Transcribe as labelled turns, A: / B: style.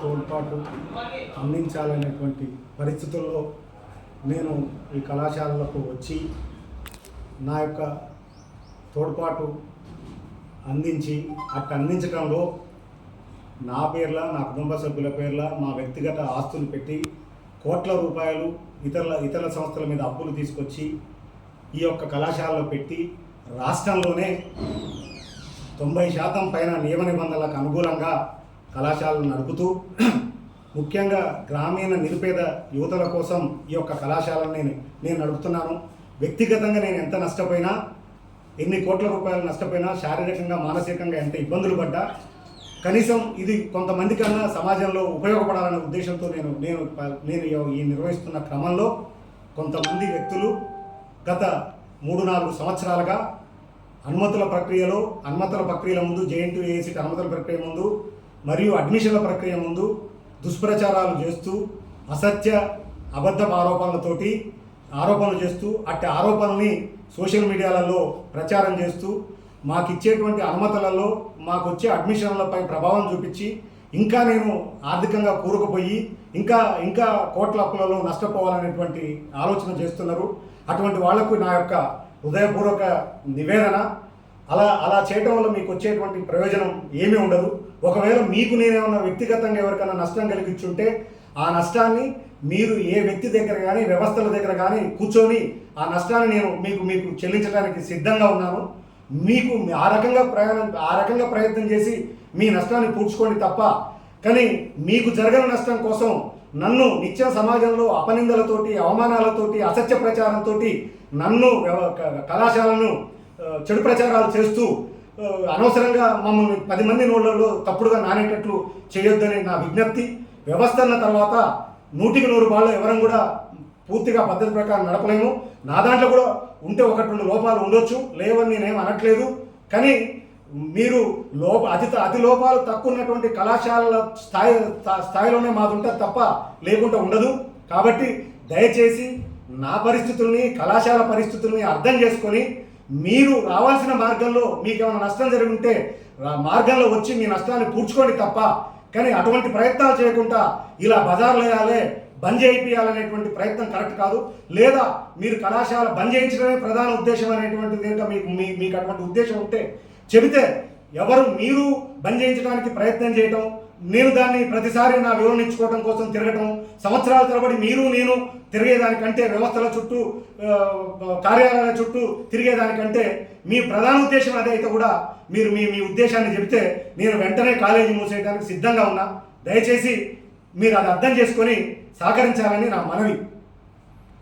A: తోడ్పాటు అందించాలనేటువంటి పరిస్థితుల్లో నేను ఈ కళాశాలలకు వచ్చి నా యొక్క తోడ్పాటు అందించి అట్ అందించడంలో నా పేర్ల నా కుటుంబ సభ్యుల పేర్ల మా వ్యక్తిగత ఆస్తులు పెట్టి కోట్ల రూపాయలు ఇతరుల ఇతర సంస్థల మీద అప్పులు తీసుకొచ్చి ఈ యొక్క కళాశాలలో పెట్టి రాష్ట్రంలోనే తొంభై శాతం పైన నియమ నిబంధనలకు అనుకూలంగా కళాశాలను నడుపుతూ ముఖ్యంగా గ్రామీణ నిరుపేద యువతల కోసం ఈ యొక్క కళాశాలను నేను నేను నడుపుతున్నాను. వ్యక్తిగతంగా నేను ఎంత నష్టపోయినా ఎన్ని కోట్ల రూపాయలు నష్టపోయినా శారీరకంగా మానసికంగా ఎంత ఇబ్బందులు పడ్డా కనీసం ఇది కొంతమంది కన్నా సమాజంలో ఉపయోగపడాలనే ఉద్దేశంతో నేను నేను నేను ఈ నిర్వహిస్తున్న క్రమంలో కొంతమంది వ్యక్తులు గత మూడు నాలుగు సంవత్సరాలుగా అనుమతుల ప్రక్రియలో అనుమతుల ప్రక్రియల ముందు జేఎన్టీ ఏసీ అనుమతుల ప్రక్రియ ముందు మరియు అడ్మిషన్ల ప్రక్రియ ముందు దుష్ప్రచారాలు చేస్తూ అసత్య అబద్ధ ఆరోపణలతోటి ఆరోపణలు చేస్తూ అట్టి ఆరోపణల్ని సోషల్ మీడియాలలో ప్రచారం చేస్తూ మాకు ఇచ్చేటువంటి అనుమతులలో మాకు వచ్చే అడ్మిషన్లపై ప్రభావం చూపించి ఇంకా నేను ఆర్థికంగా కూరుకుపోయి ఇంకా ఇంకా కోట్ల అప్పులలో నష్టపోవాలనేటువంటి ఆలోచన చేస్తున్నారు. అటువంటి వాళ్ళకు నా యొక్క హృదయపూర్వక నివేదన. అలా అలా చేయటం వల్ల మీకు వచ్చేటువంటి ప్రయోజనం ఏమీ ఉండదు. ఒకవేళ మీకు నేనేమన్నా వ్యక్తిగతంగా ఎవరికైనా నష్టం కలిగించుంటే ఆ నష్టాన్ని మీరు ఏ వ్యక్తి దగ్గర కానీ వ్యవస్థల దగ్గర కానీ కూర్చొని ఆ నష్టాన్ని నేను మీకు మీకు చెల్లించడానికి సిద్ధంగా ఉన్నాను. మీకు ఆ రకంగా ప్రయాణం ఆ రకంగా ప్రయత్నం చేసి మీ నష్టాన్ని పూడ్చుకోండి తప్ప కానీ మీకు జరగని నష్టం కోసం నన్ను నిత్య సమాజంలో అపనిందలతోటి అవమానాలతోటి అసత్య ప్రచారంతో నన్ను కళాశాలను చెడు ప్రచారాలు చేస్తూ అనవసరంగా మమ్మల్ని పది మంది నోళ్ళలో తప్పుడుగా నానేటట్లు చేయొద్దని నా విజ్ఞప్తి. వ్యవస్థ అన్న తర్వాత నూటికి నూరు బాళ్ళు ఎవరం కూడా పూర్తిగా పద్ధతి ప్రకారం నడపలేము. నా దాంట్లో కూడా ఉంటే ఒకటి రెండు లోపాలు ఉండొచ్చు. లేవని నేనేం అనట్లేదు. కానీ మీరు లోప అతి అతి లోపాలు తక్కువ ఉన్నటువంటి కళాశాలల స్థాయి స్థాయిలోనే మాది ఉంటుంది తప్ప లేకుండా ఉండదు. కాబట్టి దయచేసి నా పరిస్థితుల్ని కళాశాల పరిస్థితుల్ని అర్థం చేసుకొని మీరు రావాల్సిన మార్గంలో మీకు ఏమైనా నష్టం జరిగి ఉంటే మార్గంలో వచ్చి మీ నష్టాన్ని పూడ్చుకోండి తప్ప కానీ అటువంటి ప్రయత్నాలు చేయకుండా ఇలా బజార్లు వేయాలి బంద్ చేయించాలనేటువంటి ప్రయత్నం కరెక్ట్ కాదు. లేదా మీరు కళాశాల బంద్ చేయించడమే ప్రధాన ఉద్దేశం అనేటువంటిది కనుక మీకు మీ- మీకు అటువంటి ఉద్దేశం ఉంటే చెబితే ఎవరు మీరు బంద్ చేయించడానికి ప్రయత్నం చేయటం నేను దాన్ని ప్రతిసారి నా వివరణ ఇచ్చుకోవడం కోసం తిరగటం సంవత్సరాల తరబడి మీరు నేను తిరిగేదానికంటే వ్యవస్థల చుట్టూ కార్యాలయాల చుట్టూ తిరిగేదానికంటే మీ ప్రధాన ఉద్దేశం అదే అయితే కూడా మీరు మీ మీ ఉద్దేశాన్ని చెబితే నేను వెంటనే కాలేజీ మూసేయడానికి సిద్ధంగా ఉన్నా. దయచేసి మీరు అది అర్థం చేసుకొని సహకరించాలని నా మనవి.